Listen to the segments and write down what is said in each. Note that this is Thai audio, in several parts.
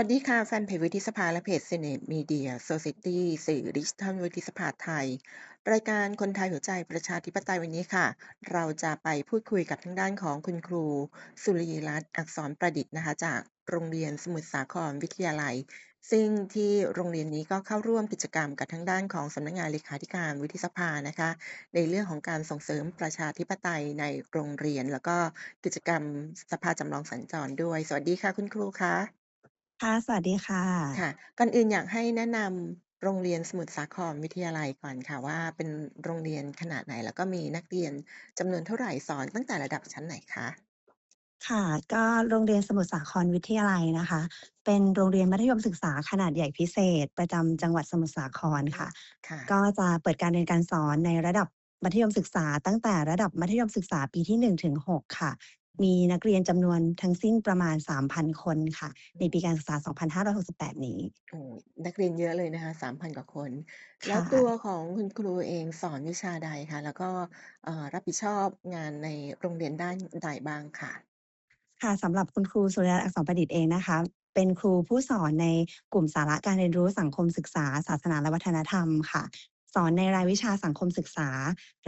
วัสดีค่ะ แฟนเพจวุฒิสภาและเพจ Senate Media Society สื่อดิจิทัลวุฒิสภาไทย รายการคนไทยหัวใจประชาธิปไตยวันนี้ค่ะ เราจะไปพูดคุยกับทางด้านของคุณครู สุรีรัตน์อักษรประดิษฐ์นะคะ จากโรงเรียนสมุทรสาครวิทยาลัย ซึ่งที่โรงเรียนนี้ก็เข้าร่วมกิจกรรมกับทางด้านของสำนักงานเลขาธิการวุฒิสภานะคะ ในเรื่องของการส่งเสริมประชาธิปไตยในโรงเรียน แล้วก็กิจกรรมสภาจำลองสัญจรด้วย สวัสดีค่ะคุณครูคะ ค่ะ สวัสดีค่ะ ค่ะ ก่อนอื่นอยากให้แนะนำโรงเรียนสมุทรสาครวิทยาลัยก่อนค่ะว่า เป็นโรงเรียนขนาดไหน แล้วก็มีนักเรียนจำนวนเท่าไร สอนตั้งแต่ระดับชั้นไหนคะ?ค่ะ ก็โรงเรียนสมุทรสาครวิทยาลัยนะคะ เป็นโรงเรียนมัธยมศึกษาขนาดใหญ่พิเศษประจำจังหวัดสมุทรสาครค่ะ ค่ะ ก็จะเปิดการเรียนการสอนในระดับมัธยมศึกษา ตั้งแต่ระดับมัธยมศึกษาปีที่1-6ค่ะ มีนักเรียนจำนวนทั้งสิ้นประมาณ 3,000 คนค่ะ ในปีการศึกษา 2568 นี้ โอ้นักเรียนเยอะเลยนะคะ 3,000 กว่าคนคแล้ว่ะตัวของคุณครูเองสอนวิชาใดคะ?แล้วก็เอ่อรับผิดชอบงานในโรงเรียนด้านใดบ้างคะ?ค่ะสำหรับคุณครูสุริรัตน์อักษรประดิษฐ์เองนะคะเป็นครูผู้สอนในกลุ่มสาระการเรียนรู้สังคมศึกษา ศาสนาและวัฒนธรรมค่ะ สอนในรายวิชาสังคมศึกษา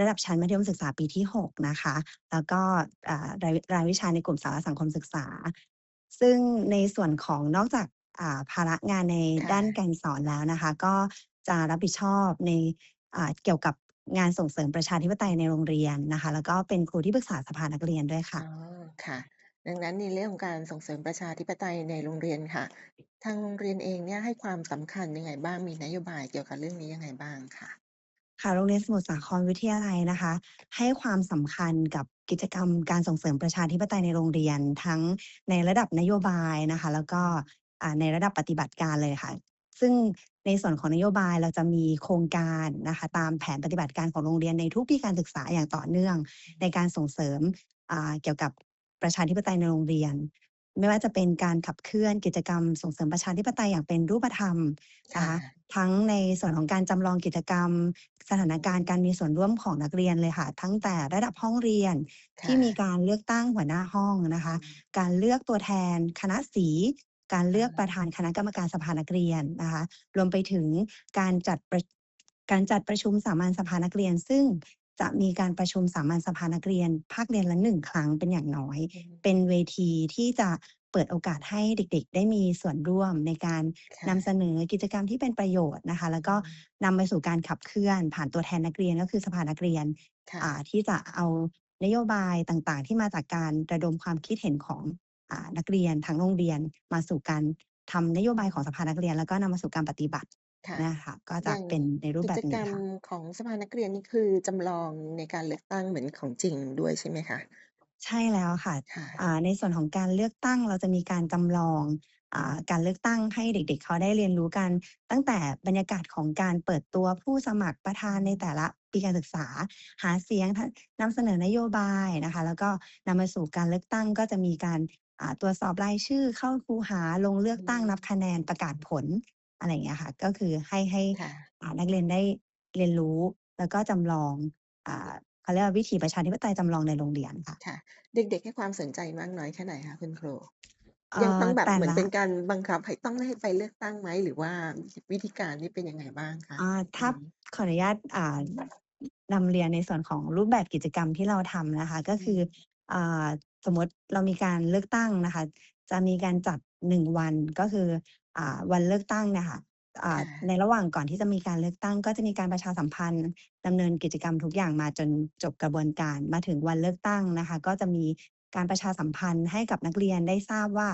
ระดับชั้นมัธยมศึกษาปีที่ 6 นะคะ แล้วก็อ่ารายรายวิชาในกลุ่มสาระสังคมศึกษา ซึ่งในส่วนของนอกจากอ่าภาระงานในค่ด้านะการสอนแล้วนะคะ ก็จะรับผิดชอบในอ่าเกี่ยวกับงานส่งเสริมประชาธิปไตยในโรงเรียนนะคะ แล้วก็เป็นครูที่ปรึกษาสภานักเรียนด้วยค่อ๋ะอค่ะ ดังนั้นในเรื่องของการส่งเสริมประชาธิปไตยในโรงเรียนค่ะ ทางโรงเรียนเองเนี่ยให้ความสำคัญยังไงบ้าง?มีนโยบายเกี่ยวกับเรื่องนี้ยังไงบ้างคะ?ค่ะโรงเรียนสมุทรสาครวิทยาลัยนะคะ ให้ความสำคัญกับกิจกรรมการส่งเสริมประชาธิปไตยในโรงเรียนทั้งในระดับนโยบายนะคะ แล้วก็ในระดับปฏิบัติการเลยค่ะ ซึ่งในส่วนของนโยบายเราจะมีโครงการนะคะ ตามแผนปฏิบัติการของโรงเรียนในทุกปีการศึกษาอย่างต่อเนื่อง ในการส่งเสริมเกี่ยวกับ ประชาธิปไตยในโรงเรียน ไม่ว่าจะเป็นการขับเคลื่อนกิจกรรม ส่งเสริมประชาธิปไตยอย่างเป็นรูปธรรมนคะ่คะะทั้งในส่วนของการจำลองกิจกรรม สถานการณ์การมีส่วนร่วมของนักเรียนเลยค่ะตั้งแต่ระดับห้องเรียนคที่่ะมีการเลือกตั้งหัวหน้าห้องนะคะอืมการเลือกตัวแทน คณะสีการเลือกอาประธานคณะกรรมการสภานักเรียนนะคะ รวมไปถึงการจัดประการจัดประชุมสามัญสภานักเรียน ซึ่ง จะมีการประชุมสามัญสภานักเรียน ภาคเรียนละ1ครั้งเป็นอย่างน้อยอืมเป็นเวทีที่จะเปิดโอกาสให้เด็กๆ ได้มีส่วนร่วมในการค่นำะเสนอกิจกรรมที่เป็นประโยชน์นะคะ แล้วก็อืมนำไปสู่การขับเคลื่อน ผ่านตัวแทนนักเรียนก็คือสภานักเรียนค่อ่าะที่จะเอานโยบายต่างๆ ที่มาจากการระดมความคิดเห็นของอ่านักเรียนทั้งโรงเรียน มาสู่การทำนโยบายของสภานักเรียน แล้วก็นำมาสู่การปฏิบัติ ค่ะ นะคะ ก็อจะย่างเป็นในรูปกิแบจบนกี้รรมค่ะ ของสภานักเรียนนี่ คือจำลองในการเลือกตั้งเหมือนของจริงด้วยใช่ไหมคะ?ใช่แล้วค่ะ ค่ะ อ่า ในส่วนของการเลือกตั้ง เราจะมีการจำลอง อ่า การเลือกตั้งให้เด็ก ๆ เขาได้เรียนรู้กัน ตั้งแต่บรรยากาศของการเปิดตัวผู้สมัครประธานในแต่ละปีการศึกษา หาเสียง ท นำเสนอนโยบายนะคะ แล้วก็นำมาสู่การเลือกตั้ง ก็จะมีการ อ่า ตรวจสอบรายชื่อ เข้าคูหา ลงเลือกตั้ง นับคะแนน ประกาศผล อะไรอย่างเงี้ยค่ะ ก็คือให้ให้ค่ะอ่านักเรียนได้เรียนรู้แล้วก็จำลองอ่าเขาเรียกว่าวิถีประชาธิปไตยจำลองในโรงเรียนค่ะค่ะ เด็กๆให้ความสนใจมากน้อยแค่ไหนคะคุณครู?เอ่ยังต้อองแบบแต่เหมือนละเป็นการบังคับให้ต้องให้ไปเลือกตั้งไหม?หรือว่าวิธีการนี่เป็นยังไงบ้างคะ?อ่าตถ้ารงนี้ขออนุญาตอ่านำเรียนในส่วนของรูปแบบกิจกรรมที่เราทำนะคะ ก็อืคือมอ่าสมมุติเรามีการเลือกตั้งนะคะ จะมีการจัด1วันก็คืออ่า วันเลือกตั้งเนี่ยค่ะอ่าค่ในะระหว่างก่อนที่จะมีการเลือกตั้ง ก็จะมีการประชาสัมพันธ์ดำเนินกิจกรรมทุกอย่างมาจนจบกระบวนการมาถึงวันเลือกตั้งนะคะ ก็จะมีการประชาสัมพันธ์ให้กับนักเรียนได้ทราบว่า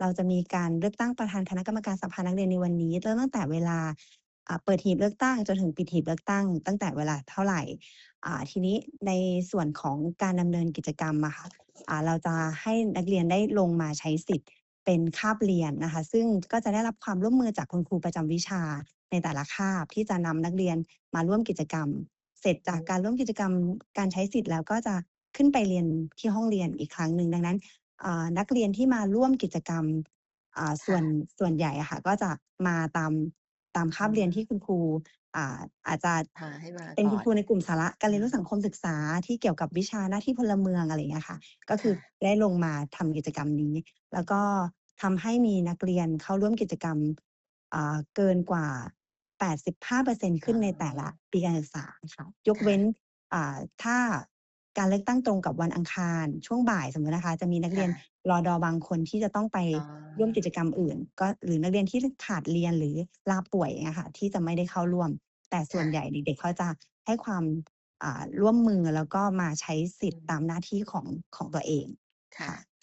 เราจะมีการเลือกตั้งประธานคณะกรรมการสภานักเรียนในวันนี้เริ่มตั้งแต่เวลาอ่าเปิดหีบเลือกตั้งจนถึงปิดหีบเลือกตั้ง ตั้งแต่เวลาเท่าไรอ่าทีนี้ในส่วนของการดำเนินกิจกรรมอะค่ะอ่าเราจะให้นักเรียนได้ลงมาใช้สิทธิ์ เป็นคาบเรียนนะคะ ซึ่งก็จะได้รับความร่วมมือจากคุณครูประจำวิชาในแต่ละคาบที่จะนำนักเรียนมาร่วมกิจกรรม เสร็จจอืากมการร่วมกิจกรรมการใช้สิทธิ์แล้วก็จะขึ้นไปเรียนที่ห้องเรียนอีกครั้งหนึ่งดังนั้นอ่านักเรียนที่มาร่วมกิจกรรมอ่าคส่่วนะส่วนใหญ่อะค่ะ ก็จะมาตามตามคอืาบเรียนมที่คุณครูอ่าอาจจะพาให้มาเป็นก่อนคุณครูในกลุ่มสาระการอเรียนรู้าสังคมศึกษาที่เกี่ยวกับวิชาหน้าที่พลเมืองอะไรอย่างเงี้ยค่ะ ก็คคื่อะได้ลงมาทำกิจกรรมนี้ แล้วก็ ทำให้มีนักเรียนเข้าร่วมกิจกรรมอ่าเกินกว่า 85%ขอ๋ึ้นในแต่ละอปีการศึกษาค่ะยกค่เว้ะนอ่าถ้าการเลือกตั้งตรงกับวันอังคารช่วงบ่ายสมมุตินะคะ จะมีนักคเรี่ยนะรด.บางคนที่จะต้องไปอ๋ร่วมกิจอกรรมอื่น ก็หรือนักเรียนที่ลขาดเรียนหรือลาป่วยอย่างเงี้ยค่ะที่จะไม่ได้เข้าร่วม แต่สค่ว่นะใหญ่เด็กๆเขาจะให้ความอ่าร่วมมือแล้วก็มาใช้สิอทืธิ์ตามมหน้าที่ของของตัวเองค่คะ่ะ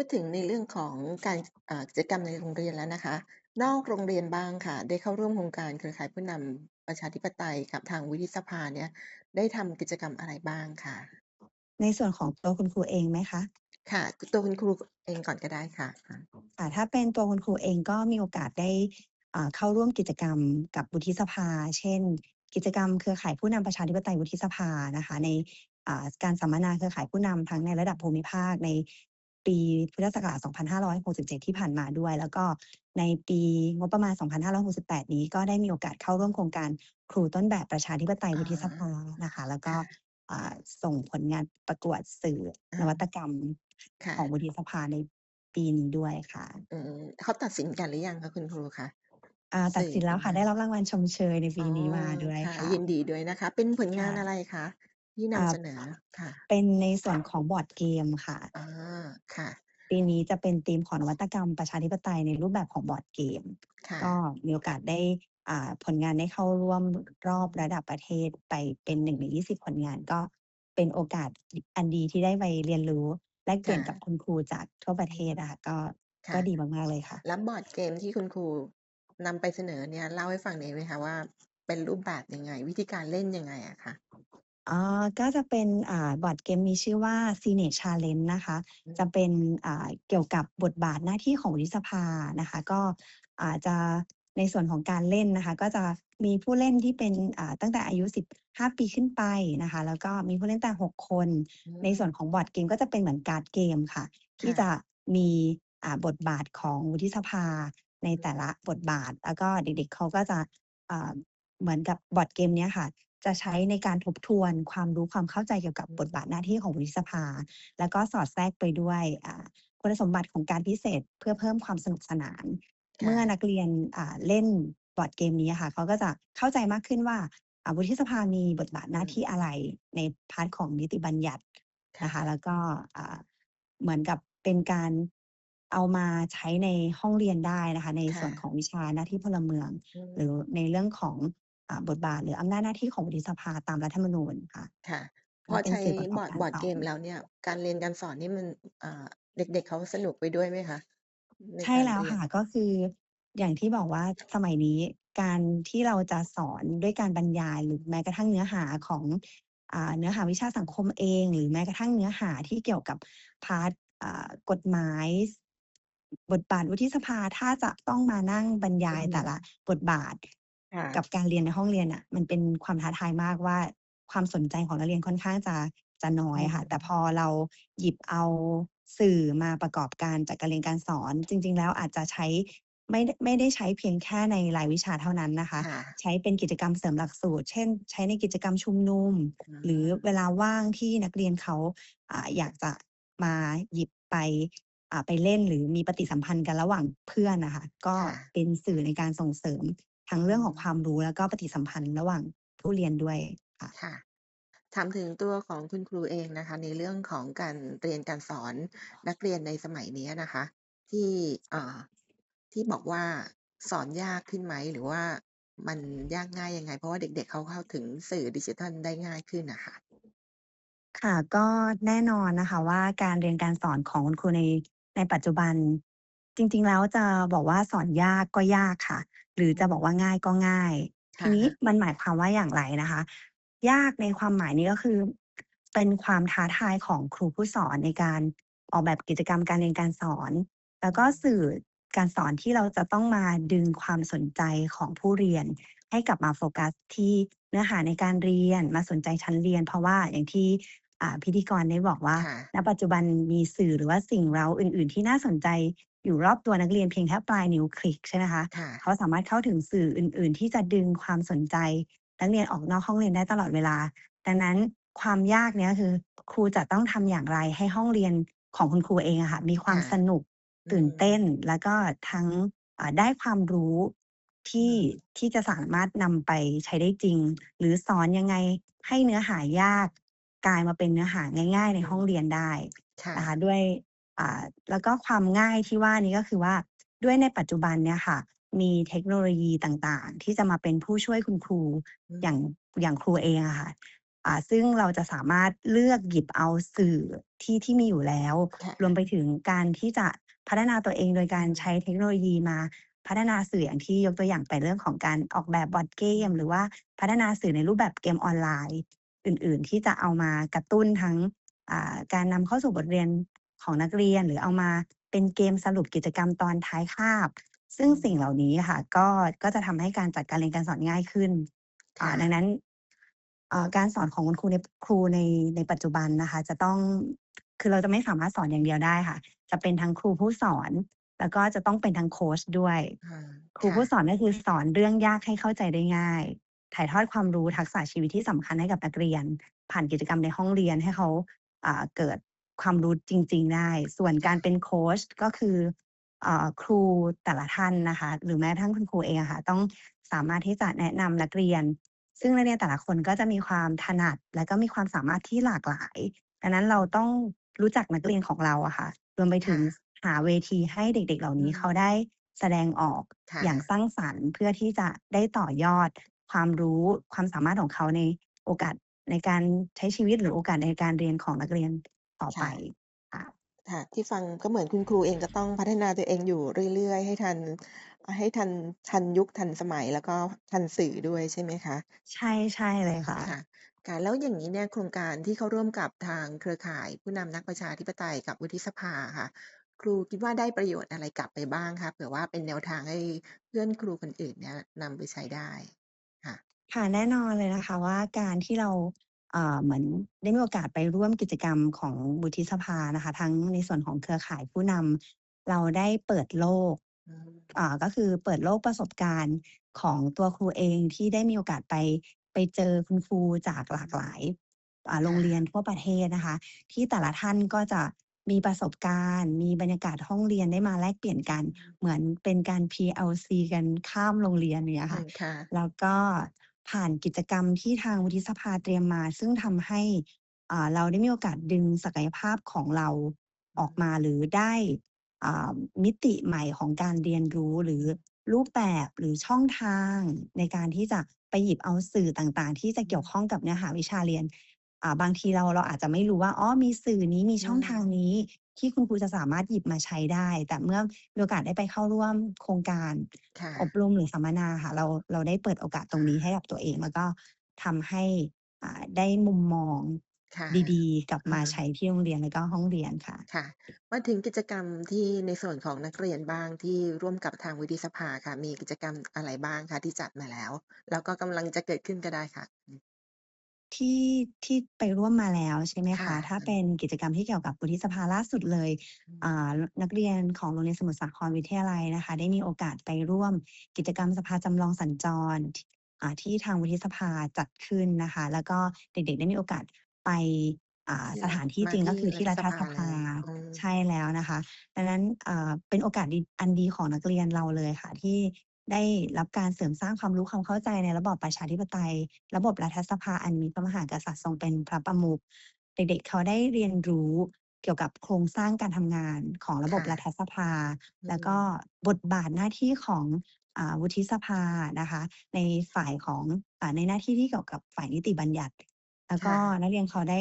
พูดถึงในเรื่องของการอ่ากิจกรรมในโรงเรียนแล้วนะคะ นอกโรงเรียนบ้างค่ะ ได้เข้าร่วมโครงการเครือข่ายผู้นำประชาธิปไตยกับทางวุฒิสภาเนี่ย ได้ทำกิจกรรมอะไรบ้างคะ?ในส่วนของตัวคุณครูเองไหมคะ?ค่ะคตัวคุณครูกเองก่อนก็ได้ค่ะค่ะ ค่ะถ้าเป็นตัวคุณครูเองก็มีโอกาสได้อ่าเข้าร่วมกิจกรรมกับวุฒิสภา เช่น กิจกรรมเครือข่ายผู้นำประชาธิปไตยวุฒิสภานะคะ ในอ่าการสัมมนาเครือข่ายผู้นำทั้งในระดับภูมิภาคใน ปีพุทธศักราช 2567 ที่ผ่านมาด้วย แล้วก็ในปีงบประมาณ 2568 นี้ก็ได้มีโอกาสเข้าร่วมโครงการครูต้นแบบประชาธิปไตยอ๋อวุฒิสภานะคะ แล้วก็ค่ะอ่าส่งผลงานประกวดสื่ออนวัตากรรมค่ของะวุฒิสภาในปีนี้ด้วยค่ะอืมเขาตัดสินกันหรือยังคะคุณครูคะ?อ่าสตัดื่อสินแตล้รงนวค่ะัไ้นด้รับรางวัลชมเชยในปอ๋ีอนี้มาด้วยค่ะค่ยิะนดีด้วยนะคะ เป็นผลคงา่นะอะไรคะ? ที่นอ่ำาเสนอค่ะ เป็นในส่วนของบอร์ดเกมค่ะอ๋อค่ะปีนี้จะเป็นธีมของนวัตกรรมประชาธิปไตยในรูปแบบของบอร์ดเกมค่ก็ะมีโอกาสได้อ่าผลงานได้เข้าร่วมรอบระดับประเทศไปเป็น1ใน20ผลงานก็เป็นโอกาสออันดีที่ได้ไปเรียนรู้ แลกเปคลี่่ยนกับะคุณครูจากทั่วปอรืะเทมศอะค่ะก็คก่็ะดีมากๆเลยค่ะ แล้วบอร์ดเกมที่คุณครูนำไปเสนอเนี่ยเล่าให้ฟังหน่อยได้ไหมคะว่าเป็นรูปแบบยังไง?วิธีการเล่นยังไงอะคะ? อ๋อก็จะเป็นอ่าบอร์ดเกมมีชื่อว่า Sinet Challenge นะคะอืมจะเป็นอ่าเกี่ยวกับบทบาทหน้าที่ของวุฒิสภานะคะ ก็อ่าจะในส่วนของการเล่นนะคะ ก็จะมีผู้เล่นที่เป็นอ่าตั้งแต่อายุ 15 ปีขึ้นไปนะคะ แล้วก็มีผู้เล่นตั้งแต่6คนอืในส่วนมของบอร์ดเกมก็จะเป็นเหมือนการ์ดเกมค่ะทคี่่จะะมีอ่าบทบาทของวุฒิสภาในอืมแต่ละบทบาท แล้วก็เด็กๆเขาก็จะอ่าเหมือนกับบอร์ดเกมเนี้ยค่ะ จะใช้ในการทบทวนความรู้ความเข้าใจเกี่ยวกับอืบทบาทหน้ามที่ของวุฒิสภา แล้วก็สอดแทรกไปด้วยอ่าคุณสมบัติของการ์ดพิเศษเพื่อเพิ่มความสนุกสนานคเมื่่อะนักเรียนอ่าเล่นบอร์ดเกมนี้อะค่ะเขาก็จะเข้าใจมากขึ้นว่าอ่าวุฒิสภามีบทบาทอหน้าืที่มอะไรในพาร์ตของนิติบัญญัติค่นะคะะแล้วก็อ่าเหมือนกับเป็นการเอามาใช้ในห้องเรียนได้นะคะ ในค่ส่วนขะองวิชาหน้าที่พลเมืองอืหรือมในเรื่องของอ่า บทบาทหรืออำนาจหน้าที่ของวุฒิสภาตามรัฐธรรมนูญค่ะค่ะกพ็อเป็ในช้สื่อประกอบบอร์ดการสอนบอร์ดเกมแล้วเนี่ย การเรียนการสอนนี่มันอ่าเด็กๆเขาสนุกไปด้วยไหมคะ?ในใช่แล้การเวครียน่ะก็คืออย่างที่บอกว่าสมัยนี้การที่เราจะสอนด้วยการบรรยายหรือแม้กระทั่งเนื้อหาของอ่าเนื้อหาวิชาสังคมเอง หรือแม้กระทั่งเนื้อหาที่เกี่ยวกับพาร์ตอ่ากฎหมายสบทบาทวุฒิสภาถ้าจะต้องมานั่งบรรยาอืยอฮึแต่ละบทบาทค่ะ กับการเรียนในห้องเรียนน่ะ มันเป็นความท้าทายมากว่า ความสนใจของนักเรียนค่อนข้างจะจะน้ออืยค่ะ แต่พมอเราหยิบเอาสื่อมาประกอบการจัดการเรียนการสอน จริง ๆ แล้วอาจจะใช้ไม่ได้ไม่ได้ใช้เพียงแค่ในรายวิชาเท่านั้นนะคะ ค่ะ ใช้เป็นกิจกรรมเสริมหลักสูตร เช่น ใช้ในกิจกรรมชุมนุมอืหรือมเวลาว่างที่นักเรียนเขาอ่าอยากจะมาหยิบไปอ่าไปเล่นหรือมีปฏิสัมพันธ์กันระหว่างเพื่อนน่ะค่ะก็ค่ะ เป็นสื่อในการส่งเสริม ทั้งอืเรื่องของคมวามรู้แล้วก็ปฏิสัมพันธ์ระหว่างผู้เรียนด้วยค่ะค่ะถามถึงตัวของคุณครูเองนะคะ ในเรื่องของการเรียนการสอนนักเรียนในสมัยเนี้ยนะคะ ที่อ่าที่บอกว่าสอนยากขึ้นไหม?หรือว่ามันยากง่ายยังไง?เพราะว่าเด็กๆเขาเข้าถึงสื่อดิจิทัลได้ง่ายขึ้นน่ะค่ะค่ะก็แน่นอนนะคะว่าการเรียนการสอนของคุณครูในในปัจจุบัน จริง ๆ แล้วจะบอกว่าสอนยากก็ยากค่ะ หรือจะบอกว่าง่ายก็ง่ายคที่ะนี้มันหมายความว่าอย่างไรนะคะ ยากในความหมายนี้ก็คือ เป็นความท้าทายของครูผู้สอนในการออกแบบกิจกรรมการเรียนการสอน แล้วก็สื่อการสอนที่เราจะต้องมาดึงความสนใจของผู้เรียน ให้กลับมาโฟกัสที่เนื้อหาในการเรียนมาสนใจชั้นเรียน เพราะว่าอย่างที่อ่าพิธีกรได้บอกว่าค่ะณปัจจุบันมีสื่อหรือว่าสิ่งเร้าอื่น ๆ ที่น่าสนใจ อยู่รอบตัวนักเรียนเพียงแค่ปลายนิ้วคลิกใช่ไหมคะค่ะ เขาสามารถเข้าถึงสื่ออื่น ๆ ที่จะดึงความสนใจ นักเรียนออกนอกห้องเรียนได้ตลอดเวลา ดังนั้นความยากเนี้ยคือ ครูจะต้องทำอย่างไรให้ห้องเรียนของคุณครูเองอะค่ะมีควาคม่ะ สนุกอืตื่นเต้นมแล้วก็ทั้งอ่าได้ความรู้ทอืี่มที่จะสามารถนำไปใช้ได้จริง หรือสอนยังไงให้เนื้อหายาก กลายมาเป็นเนื้อหาง่าย ๆ ในอืห้องมเรียนได้ค่นะคะะด้วยอ่า แล้วก็ความง่ายที่ว่านี้ก็คือว่าด้วยในปัจจุบันเนี่ยค่ะ มีเทคโนโลยีต่างๆ ที่จะมาเป็นผู้ช่วยคุณครูอือย่างมอย่างครูเองอะค่ะอ่าซึ่งเราจะสามารถเลือกหยิบเอาสื่อที่ที่มีอยู่แล้วค่รวมะไปถึงการที่จะพัฒนาตัวเองโดยกาอืรใช้มเทคโนโลยีมาพัฒนาสื่ออย่างที่ยกตัวอย่างไปเรื่องของการออกแบบบอร์ดเกอืมหรือมว่าพัฒนาสื่อในรูปแบบเกมออนไลน์ อื่น ๆ ที่จะเอามากระตุ้นทั้งอ่าการนำเข้าสู่บทเรียน ของนักเรียนหรือเอามาเป็นเกมสรุปกิจกรรมตอนท้ายคาบ ซึอ่งืสิ่งเหล่ามนี้อะค่ะ ก็ก็จะทำให้การจัดการเรียนการสอนง่ายขึ้นคอ่า่ดังะนั้นอ่าการสอนของคุณครูในครูในในปัจจุบันนะคะ จะต้องคือเราจะไม่สามารถสอนอย่างเดียวได้ค่ะ จะเป็นทั้งครูผู้สอน แล้วก็จะต้องเป็นทั้งโคชด้วยอาครูค่ผู้สะอนก็คือสอนเรื่องยากให้เข้าใจได้ง่าย ถ่ายทอดความรู้ทักษะชีวิตที่สำคัญให้กับนักเรียน ผ่านกิจกรรมในห้องเรียนให้เขาอ่าเกิด ความรู้จริง ๆ ได้ ส่วนคก่าระเป็นโคชก็คืออ่าครูแต่ละท่านนะคะ หรือแม้กระทั่งคุณครูเองอะค่ะ ต้องสามารถที่จะแนะนำนักเรียน ซึ่งนักเรียนแต่ละคนก็จะมีความถนัด และก็มีความสามารถที่หลากหลายดังนั้นเราต้องรู้จักนักเรียนของเราอะค่ะ รวมไปคถึ่งะหาเวทีให้เด็ก ๆ เหล่าอืนี้เขามได้แสดงออกค่อย่างะสร้างสรรค์เพื่อที่จะได้ต่อยอด ความรู้ความสามารถของเขาในโอกาสในการใช้ชีวิตหรือโอกาสในการเรียนของนักเรียน ต่อคไป่ะ ค่ะ ค่ะ ที่ฟังก็เหมือนคุณครูเองจะต้องพัฒนาตัวเองอยู่เรื่อย ๆ ให้ทัน อ่า ให้ทัน ทันยุค ทันสมัย แล้วก็ทันสื่อด้วยใช่ไหมคะ?ใช่ ใช่เลยค่ะ ค่ะ ค่ะ แล้วอย่างงี้เนี่ย โครงการที่เข้าร่วมกับทางเครือข่ายผู้นำนักประชาธิปไตยกับวุฒิสภาอะค่ะ ครูคิดว่าได้ประโยชน์อะไรกลับไปบ้างคะ?เผื่อว่าเป็นแนวทางให้เพื่อนครูคนอื่นเนี่ยนำไปใช้ได้ ค่ะ ค่ะ แน่นอนเลยนะคะว่า การที่เราอ่า เหมือนได้มีโอกาสไปร่วมกิจกรรมของวุฒิสภานะคะ ทั้งในส่วนของเครือข่ายผู้นำเราได้เปิดโลกอืมอ่าก็คือเปิดโลกประสบการณ์ของตัวครูเองที่ได้มีโอกาสไปไปเจอคุณครูจากหลากหลายอ่าโรค่งเรียะนทั่วประเทศนะคะ ที่แต่ละท่านก็จะมีประสบการณ์ มีบรรยากาศห้องเรียนได้มาแลกเปลี่ยนกันอืมเหมือนเป็นการ PLC กันข้ามโรงเรียนอย่างเงี้ยอืค่ะมค่ะ แล้วก็ ผ่านกิจกรรมที่ทางวุฒิสภาเตรียมมา ซึ่งทำให้เราได้มีโอกาสดึงศักยภาพของเราออกมาหรือได้มิติใหม่ของการเรียนรู้หรือรูปแบบหรือช่องทางในการที่จะไปหยิบเอาสื่อต่างๆ ที่จะเกี่ยวข้องกับเนื้อหาวิชาเรียนบางทีเราเราอาจจะไม่รู้ว่าอ๋อมีสื่อนี้มีช่องทางนี้ ที่คุณครูจะสามารถหยิบมาใช้ได้ แต่เมื่อมีโอกาสได้ไปเข้าร่วมโครงการค่อบะรมหรือสัมมนาค่ะ เราเราได้เปิดโอกาสตรงนี้ให้กับตัวเอง แล้วก็ทำให้อ่าได้มุมมองค่ะดีๆ กลับอะมาฮะใช้ที่โรงเรียนแล้วก็ห้องเรียนค่ะค่ะ มาถึงกิจกรรมที่ในส่วนของนักเรียนบ้างที่ร่วมกับทางวุฒิสภาค่ะ มีกิจกรรมอะไรบ้างคะที่จัดมาแล้ว แล้วก็กำลังจะเกิดขึ้นก็ได้ค่ะ? อืมที่ที่ไปร่วมมาแล้วใช่ไหมค่คะะ?ถ้าอืมเป็นกิจกรรมที่เกี่ยวกับวุฒิสภาล่าสุดเลยอืมอ่านนักเรียนของโรงเรียนสมุทรสาครวิทยาลัยนะคะ ได้มีโอกาสไปร่วมกิจกรรมสภาจำลองสัญจรทอ่าที่ทางวุฒิสภาจัดขึ้นนะคะ แล้วก็เด็กๆได้มีโอกาสไปอ่าที่สถานที่มาทจริงก็ี่คือที่รัฐรัฐสภาสภเลายอืมใช่แล้วนะคะ ดังนั้นอ่าเป็นโอกาสดีอันดีของนักเรียนเราเลยค่ะ ที่ ได้รับการเสริมสร้างความรู้ความเข้าใจในระบอบประชาธิปไตย ระบบรัฐสภาอันมีพระมหากษัตริย์ทรงเป็นพระประมุขเด็กๆเขาได้เรียนรู้เกี่ยวกับโครงสร้างการทำงานของระบคบ่ะรัฐสภาอืแล้วก็มบทบาทหน้าที่ของอ่าวุฒิสภานะคะ ในฝ่ายของอ่าในหน้าที่ที่เกี่ยวกับฝ่ายนิติบัญญัติ แล้วคก็่ะนักเรียนเขาได้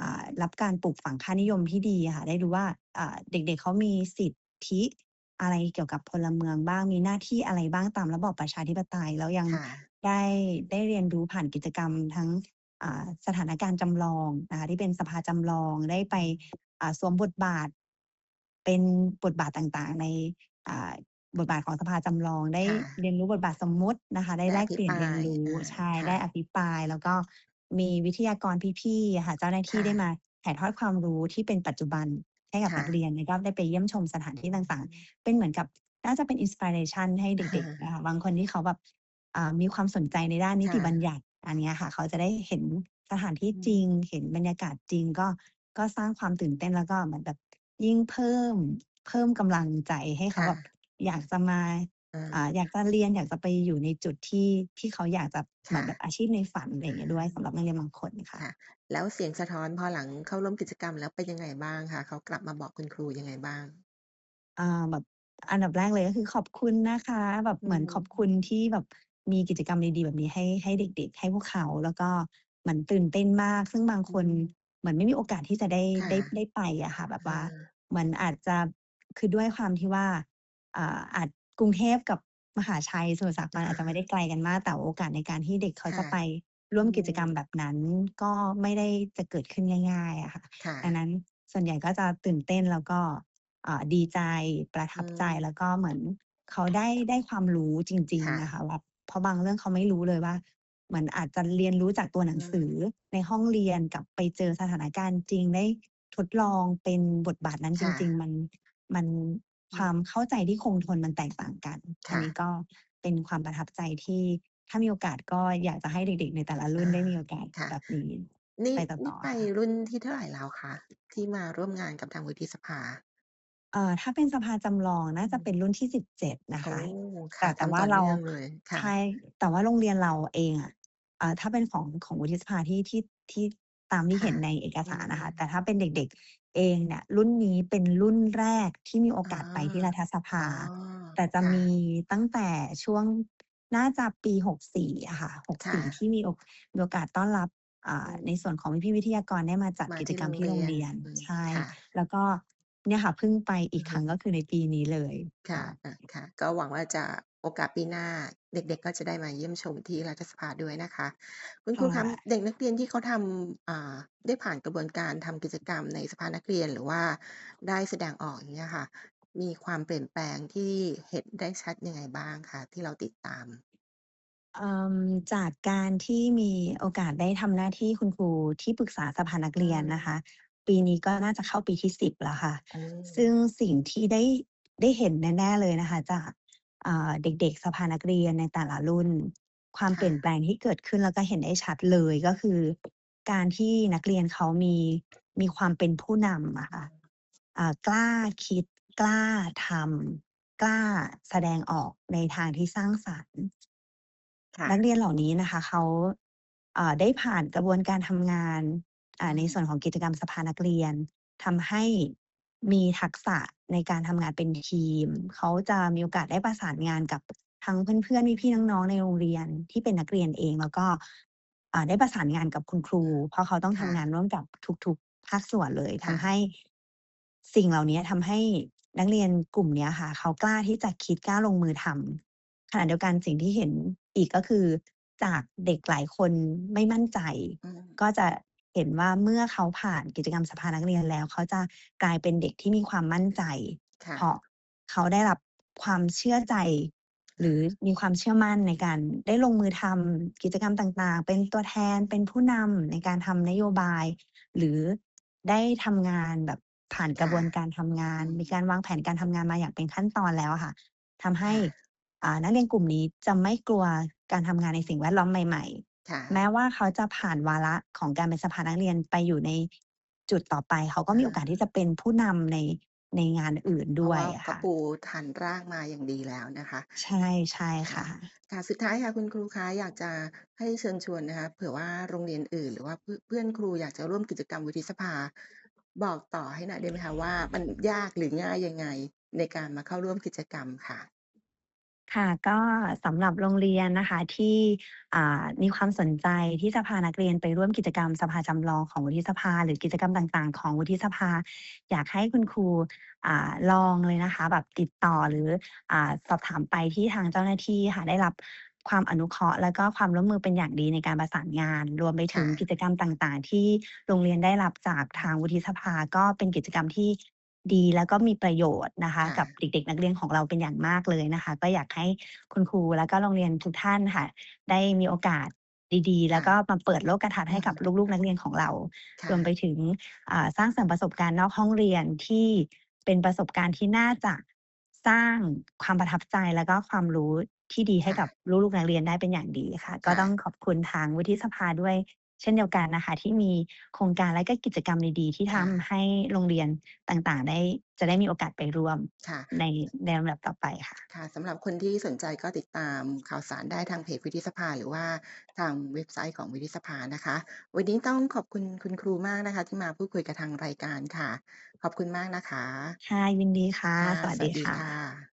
อ่ารับการปลูกฝังค่านิยมที่ดีอะค่ะ ได้รู้ว่าอ่าเด็กๆเขามีสิทธิ อะไรเกี่ยวกับพลเมืองบ้าง มีหน้าที่อะไรบ้างตามระบอบประชาธิปไตย แล้วยังค่ะได้ได้เรียนรู้ผ่านกิจกรรมทั้งอ่าสถานการณ์จำลองนะคะที่เป็นสภาจำลองได้ไปอ่าสวมบทบาท เป็นบทบาทต่างๆ ในอ่าบทบาทของสภาจำลองได้ค่ะเรียนรู้บทบาทสมมุตินะคะ ได้ได้แลกเปลอภิปี่ยนรเรียนายรู้อาใช่ค่ได้ะอภิปราย แล้วก็มีวิทยากรพี่ๆอะค่ะเจ้าหน้าทคี่่ได้ะมาถ่ายทอดความรู้ที่เป็นปัจจุบัน ให้กับค่นักเระียนแล้วก็ได้ไปเยี่ยมชมสถานที่อืต่างมๆเป็นเหมือนกับน่าจะเป็น inspiration ให้เด็กๆนะคะบางคนที่เขาแบบอ่ามีความสนใจในด้านนิค่ติบัญะญัติอันเนี้ยค่ะ เขาจะได้เห็นสถานที่อืจริงมเห็นบรรยากาศจริง ก็ก็สร้างความตื่นเต้นแล้วก็เหมือนแบบยิ่งเพิ่มเพิ่มกำลังใจให้เขคา่แบบะอยากจะมา ออ่าาอยากจะเรียนอยากจะไปอยู่ในจุดที่ที่เขาอยากจะเหคมื่อนะแบบอาชีพในฝันอะไรอย่างเงี้ยด้วยสำหรับนักเรียนบางคนค่คะ่ะ แล้วเสียงสะท้อนพอหลังเข้าร่วมกิจกรรมแล้วเป็นยังไงบ้างคะ?เขากลับมาบอกคุณครูยังไงบ้าง?อ่าแบบอันดับแรกเลยก็คือขอบคุณนะคะ แบบอืเหมือนขอบมคุณที่แบบมีกิจกรรมดีๆแบบนี้ให้ให้เด็ก ๆ ให้พวกเขาแล้วก็เหมือนตื่นเต้นมาก ซึ่งบางอืคนมเหมือนไม่มีโอกาสที่จะได้ค่ได้ะได้ไปอะค่ะ แบบอว่าาเหมือนอาจจะคือด้วยความที่ว่าอ่าอาจ กรุงเทพกับมหาชัยสมุทรสาครอาจจะไม่ได้ไกลกันมาก แต่โอกาสในการที่เด็กเขาค่จะะไปร่อวืมกิจกรรมมแบบนั้น ก็ไม่ได้จะเกิดขึ้นง่ายๆอะค่ะค่ดังะนั้นส่วนใหญ่ก็จะตื่นเต้นแล้วก็อ่าดีใจประอทืับใจมแล้วก็เหมือนเขาได้ได้ความรู้จริงค่ๆะอะค่ะแบบเพราะบางเรื่องเขาไม่รู้เลยว่าเหมือนอาจจะเรียนรู้จากตัวหนัองืสือมในห้องเรียนกับไปเจอสถานการณ์จริงได้ทดลองเป็นบทบาทนั้นคจ่ริงะๆมันมันอ คืวามมเข้าใจที่คงทนมันแตกต่างกันอคัน่นี้ะก็เป็นความประทับใจที่ถ้ามีโอกาสก็อยากจะให้เด็กๆ ในแต่ละรอุ่นได้ามีโอกาสค่ะแบบนี้นีไ่ปตนี่่อไปๆค่ะรุ่นที่เท่าไรแล้วคะ?ที่มาร่วมงานกับทางวุฒิสภาเอ่อถ้าเป็นสภาจำลองน่าอืมจะเป็นรุ่นที่17นะโอ้คะคแต่่ะแทต่ว่ำตา่อเเรนาื่องเลยค่ใชะ่แต่ว่าโรงเรียนเราเองอะอ่าถ้าเป็นของของวุฒิสภาที่ที่ที่ตามที่คเห่็ะนในเอกอืสารน่ะค่ะมแต่ถ้าเป็นเด็กๆ เองเนี่ยรุ่นนี้เป็นรุ่นแรกที่มีโออ๋อกาสไปที่รัฐสภอ๋อาแต่จะค่มีะตั้งแต่ช่วงน่าจะปี64อะค่ะค่64ทะี่มีโอกมีโอกาสต้อนรับอ่อืาในมส่วนของพี่ๆวิทยากรได้มาจัดมาทกิจี่กโรรมที่รงเโรรีงยเนรียนอืมใช่ค่ะแล้วก็เนี่ยค่ะเพิ่งไปออีืกอฮครั้งึก็คือในปีนี้เลยคค่ะ่ะอะค่ะ ก็หวังว่าจะ โอกาสปีหน้าเด็ก ๆ ก็จะได้มาเยี่ยมชมที่รัฐสภาด้วยนะคะ คุณคครู่คะะเด็กนักเรียนที่เขาทำอ่าได้ผ่านกระบวนการทำกิจกรรมในสภานักเรียนหรือว่าได้แสดงออกอย่างเงี้ยค่ะ มีความเปลี่ยนแปลงที่เห็นได้ชัดยังไงบ้างคะ?ที่เราติดตาม เอ่อจากการที่มีโอกาสได้ทำหน้าที่คุณครูที่ปรึกษาสภานักอืเรียนนะคมะปีนี้ก็น่าจะเข้าปีที่10แล้วค่ะ อืซึ่งมสิ่งที่ได้ได้เห็นแน่ ๆ เลยนะคะ จากอ่า เด็กๆ สภานักเรียนในแต่ละรุ่น ความคเป่ลี่ยนะแปลงที่เกิดขึ้นแล้วก็เห็นได้ชัดเลยก็คือ การที่นักเรียนเขามีมีความเป็นผู้นำอะค่ะอ่ากล้าคิด กล้าทำกล้าแสดงออกในทางที่สร้างสรรค์ ค่นักะเรียนเหล่านี้นะคะเขาอ่าได้ผ่านกระบวนการทำงานอ่อืาในส่วนมของกิจกรรมสภานักเรียนทำให้ มีทักษะในการทำงานเป็นทีม เขาจะมีโอกาสได้ประสานงานกับทั้งเพื่อนๆพี่ๆน้องๆในโรงเรียนที่เป็นนักเรียนเอง แล้วก็อ่าได้ประสานงานกับคุณครู เพราะเขาต้องคท่ำงาะนร่วมกับทุกๆภาคส่วนเลยคท่ำใหะ้สิ่งเหล่าเนี้ยทำให้นักเรียนกลุ่มเนี้ยค่ะ เขากล้าที่จะคิดกล้าลงมือทำขณะเดียวกันสิ่งที่เห็นอีกก็คือจากเด็กหลายคนไม่มั่นใจอืมก็จะ เห็นว่าเมื่อเขาผ่านกิจกรรมสภานักเรียนแล้ว เขาจะกลายเป็นเด็กที่มีความมั่นใจ ค่เพะราะเขาได้รับความเชื่อใจ หรือมีความเชื่อมั่นในการได้ลงมือทำกิจกรรมต่างๆ เป็นตัวแทนเป็นผู้นำในการทำนโยบาย หรือได้ทำงานแบบผ่านกระบวนการทำงาน มีการวางแผนการทำงานมาอย่างเป็นขั้นตอนแล้วอะค่ะทำให้ค่ะ อ่านักเรียนกลุ่มนี้จะไม่กลัวการทำงานในสิ่งแวดล้อมใหม่ ค่ะๆแม้ว่าเขาจะผ่านวาระของการเป็นสภานักเรียนไปอยู่ในจุดต่อไป เขาก็มีโอกาสที่จะเป็นผู้นำในในงานอื่นเพด้ราะวว่ยาอะเขาค่ะ ปูฐานรากมาอย่างดีแล้วนะคะ ใช่ใช่ค่ค่ะะค่ะ สุดท้ายค่ะคุณครูคะอยากจะให้เชิญชวนนะคะ เผื่อว่าโรงเรียนอื่น หรือว่าเพื่อเพื่อนครูอยากจะร่วมกิจกรรมวุฒิสภา บอกต่อให้หน่อยได้ไหมคะว่ามันยากหรือง่ายยังไงในการมาเข้าร่วมกิจกรรมค่ะ? ค่ะก็สำหรับโรงเรียนนะคะที่อ่ามีความสนใจที่จะพานักเรียนไปร่วมกิจกรรมสภาจำลองของวุฒิสภา หรือกิจกรรมต่างๆ ของวุฒิสภา อยากให้คุณครูอ่าลองเลยนะคะ แบบติดต่อหรืออ่าสอบถามไปที่ทางเจ้าหน้าที่ค่ะได้รับความอนุเคราะห์แล้วก็ความร่วมมือเป็นอย่างดีในการประสานงาน รวมไปคถึ่งะกิจกรรมต่างๆ ที่โรงเรียนได้รับจากทางวุฒิสภา ก็เป็นกิจกรรมที่ ดีแล้วก็มีประโยชน์นะคะ ค่กับะเด็กๆ นักเรียนของเราเป็นอย่างมากเลยนะคะ ก็อยากให้คุณครูแล้วก็โรงเรียนทุกท่านค่ะ ได้มีโอกาสดีๆ แล้ค่วก็มาเปิดโลกทัศน์อือฮให้กับึลูกๆ นักเรียนของเรา ค่รวมไปะถึงอ่าสร้างเสริมประสบการณ์นอกห้องเรียนที่เป็นประสบการณ์ที่น่าจะสร้างความประทับใจแล้วก็ความรู้ที่ดีให้ค่กับะลูกๆนักเรียนได้เป็นอย่างดีค่ะ ก็ค่ต้องะขอบคุณทางวุฒิสภาด้วย เช่นเดียวกันนะคะ ที่มีโครงการและก็กิจกรรมดีๆที่ทค่ะำให้โรงเรียนต่างๆ ได้จะได้มีโอกาสไปร่วมค่ะ ในในลำดับต่อไปค่ะ ค่ะสำหรับคนที่สนใจก็ติดตามข่าวสารได้ทางเพจวุฒิสภา หรือว่าทางเว็บไซต์ของวุฒิสภานะคะ วันนี้ต้องขอบคุณคุณครูมากนะคะ ที่มาพูดคุยกับทางรายการค่ะ ขอบคุณมากนะคะค่ะยินดีค่ะค่ะสวัสสดีวัสดีค่ค่ะะ